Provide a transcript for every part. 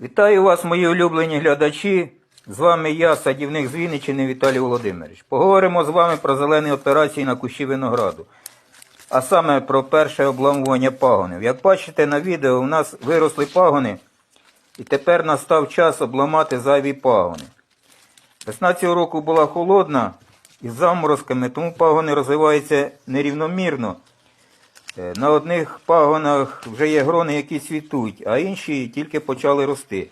Вітаю вас, мої улюблені глядачі. З вами я, садівник з Вінниччини Віталій Володимирович. Поговоримо з вами про зелені операції на кущі винограду, а саме про перше обламування пагонів. Як бачите на відео, у нас виросли пагони, і тепер настав час обламати зайві пагони. Весна цього року була холодна із заморозками, тому пагони розвиваються нерівномірно. Е, На одних пагонах вже є грони, які цвітуть, а інші тільки почали рости.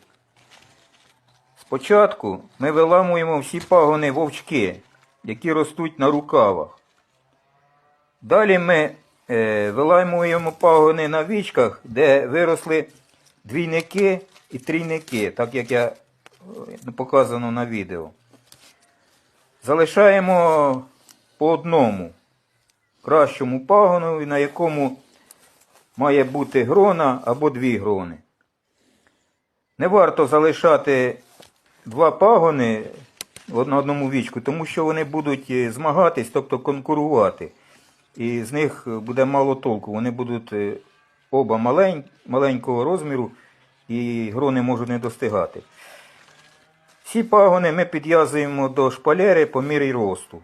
Спочатку ми виламуємо всі пагони вовчки, які ростуть на рукавах. Далі ми е, виламуємо пагони на вічках, де виросли двійники і трійники, так як я е, показано на відео. Залишаємо по одному кращому пагону, на якому має бути грона або дві грони. Не варто залишати два пагони на одному вічку, тому що вони будуть е, змагатись, тобто конкурувати. І з них буде мало толку. Вони будуть е, оба малень, маленького розміру і грони можуть не достигати. Всі пагони ми підв'язуємо до шпалери по мірі росту.